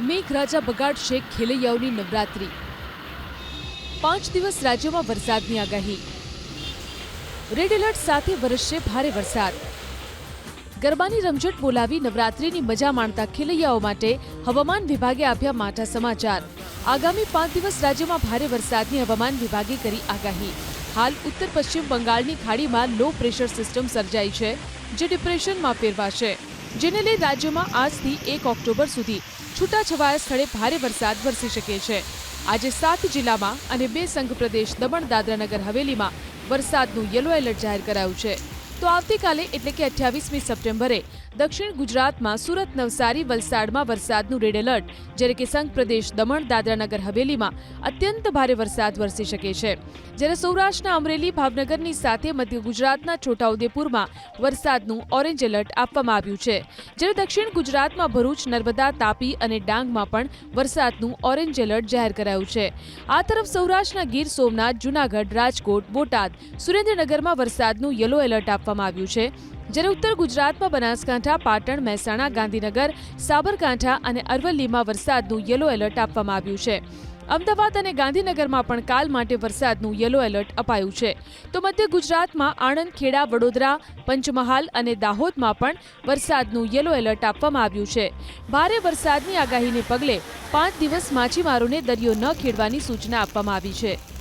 મેઘરાજા બગાડશે ખેલૈયાઓની નવરાત્રી. પાંચ દિવસ રાજ્યમાં વરસાદની આગાહી. રેડ એલર્ટ સાથે વરસશે ભારે વરસાદ. ગરબાની રમઝટ બોલાવી નવરાત્રીની મજા માણતા ખેલૈયાઓ માટે હવામાન વિભાગે આપ્યા માઠા સમાચાર. આગામી પાંચ દિવસ રાજ્યમાં ભારે વરસાદની હવામાન વિભાગે કરી આગાહી. હાલ ઉત્તર પશ્ચિમ બંગાળની ખાડીમાં લો પ્રેશર સિસ્ટમ સર્જાઈ છે, જે ડિપ્રેશનમાં ફેરવાશે. જેને લઈ રાજ્યમાં આજથી એક ઓક્ટોબર સુધી છૂટાછવાયા સ્થળે ભારે વરસાદ વરસી શકે છે. આજે સાત જિલ્લામાં અને બે સંઘ પ્રદેશ દમણ, દાદરાનગર, હવેલીમાં વરસાદનું યલો એલર્ટ જાહેર કરાયું છે. તો આવતીકાલે એટલે કે અઠ્યાવીસમી સપ્ટેમ્બરે દક્ષિણ ગુજરાતમાં સુરત નવસારી વલસાડમાં વરસાદનું રેડ એલર્ટ, જ્યારે કે સંઘ પ્રદેશ દમણ દાદરાનગર હવેલીમાં અત્યંત ભારે વરસાદ વરસી શકે છે. જ્યારે સૌરાષ્ટ્રના અમરેલી, ભાવનગરની સાથે મધ્ય ગુજરાતના છોટાઉદેપુરમાં વરસાદનું ઓરેન્જ એલર્ટ આપવામાં આવ્યું છે. જ્યારે દક્ષિણ ગુજરાતમાં ભરૂચ, નર્મદા, તાપી અને ડાંગમાં પણ વરસાદનું ઓરેન્જ એલર્ટ જાહેર કરાયું છે. આ તરફ સૌરાષ્ટ્રના ગીર સોમનાથ, જૂનાગઢ, રાજકોટ, બોટાદ, સુરેન્દ્રનગરમાં વરસાદનું યલો એલર્ટ આપવામાં આવ્યું છે. જ્યારે ઉત્તર ગુજરાતમાં બનાસકાંઠા, પાટણ, મહેસાણા, ગાંધીનગર, સાબરકાંઠા અને અરવલ્લીમાં વરસાદનું યલો એલર્ટ આપવામાં આવ્યું છે. અમદાવાદ અને ગાંધીનગરમાં પણ કાલ માટે વરસાદનું યલો એલર્ટ અપાયું છે. તો મધ્ય ગુજરાતમાં આણંદ, ખેડા, વડોદરા, પંચમહાલ અને દાહોદમાં પણ વરસાદનું યલો એલર્ટ આપવામાં આવ્યું છે. ભારે વરસાદની આગાહીને પગલે પાંચ દિવસ માછીમારોને દરિયો ન ખેડવાની સૂચના આપવામાં આવી છે.